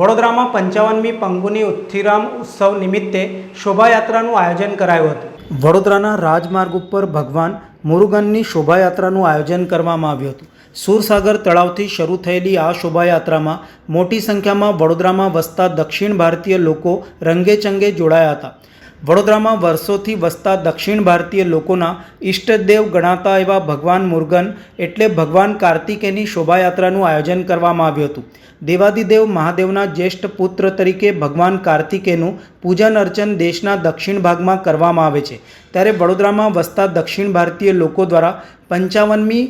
વડોદરામાં પંચાવનમી પંગુની ઉત્થિરામ ઉત્સવ નિમિત્તે શોભાયાત્રાનું આયોજન કરાયું હતું. વડોદરાના રાજમાર્ગ ઉપર ભગવાન મુરુગનની શોભાયાત્રાનું આયોજન કરવામાં આવ્યું હતું. સુરસાગર તળાવથી શરૂ થયેલી આ શોભાયાત્રામાં મોટી સંખ્યામાં વડોદરામાં વસતા દક્ષિણ ભારતીય લોકો રંગેચંગે જોડાયા હતા. વડોદરામાં વર્ષોથી વસતા દક્ષિણ ભારતીય લોકોના ઈષ્ટદેવ ગણાતા એવા ભગવાન મુર્ગન એટલે ભગવાન કાર્તિકેયની શોભાયાત્રાનું આયોજન કરવામાં આવ્યું હતું. દેવાદિદેવ મહાદેવના જ્યેષ્ઠ પુત્ર તરીકે ભગવાન કાર્તિકેયનું પૂજન અર્ચન દેશના દક્ષિણ ભાગમાં કરવામાં આવે છે. ત્યારે વડોદરામાં વસતા દક્ષિણ ભારતીય લોકો દ્વારા પંચાવનમી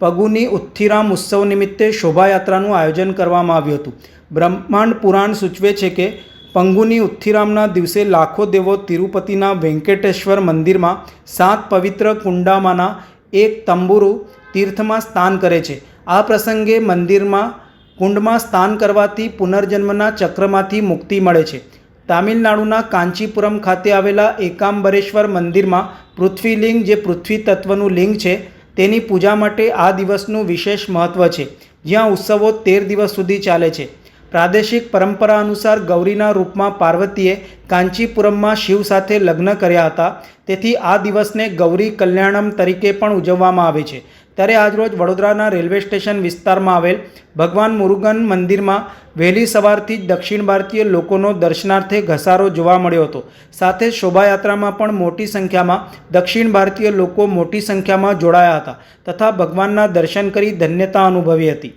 પગુની ઉત્થિરામ ઉત્સવ નિમિત્તે શોભાયાત્રાનું આયોજન કરવામાં આવ્યું હતું. બ્રહ્માંડ પુરાણ સૂચવે છે કે પંગુની ઉત્થિરામના દિવસે લાખો દેવો તિરુપતિના વેંકટેશ્વર મંદિરમાં સાત પવિત્ર કુંડામાંના એક તંબુરુ તીર્થમાં સ્નાન કરે છે. આ પ્રસંગે મંદિરમાં કુંડમાં સ્નાન કરવાથી પુનર્જન્મના ચક્રમાંથી મુક્તિ મળે છે. તામિલનાડુના કાંચીપુરમ ખાતે આવેલા એકાંબરેશ્વર મંદિરમાં પૃથ્વીલિંગ જે પૃથ્વી તત્વનું લિંગ છે, તેની પૂજા માટે આ દિવસનું વિશેષ મહત્ત્વ છે. જ્યાં ઉત્સવો તેર દિવસ સુધી ચાલે છે. પ્રાદેશિક પરંપરા અનુસાર ગૌરીના રૂપમાં પાર્વતીએ કાંચીપુરમમાં શિવ સાથે લગ્ન કર્યા હતા. તેથી આ દિવસને ગૌરી કલ્યાણમ તરીકે પણ ઉજવવામાં આવે છે. ત્યારે આજરોજ વડોદરાના રેલવે સ્ટેશન વિસ્તારમાં આવેલ ભગવાન મુરુગન મંદિરમાં વહેલી સવારથી જ દક્ષિણ ભારતીય લોકોનો દર્શનાર્થે ઘસારો જોવા મળ્યો હતો. સાથે શોભાયાત્રામાં પણ મોટી સંખ્યામાં દક્ષિણ ભારતીય લોકો મોટી સંખ્યામાં જોડાયા હતા તથા ભગવાનના દર્શન કરી ધન્યતા અનુભવી હતી.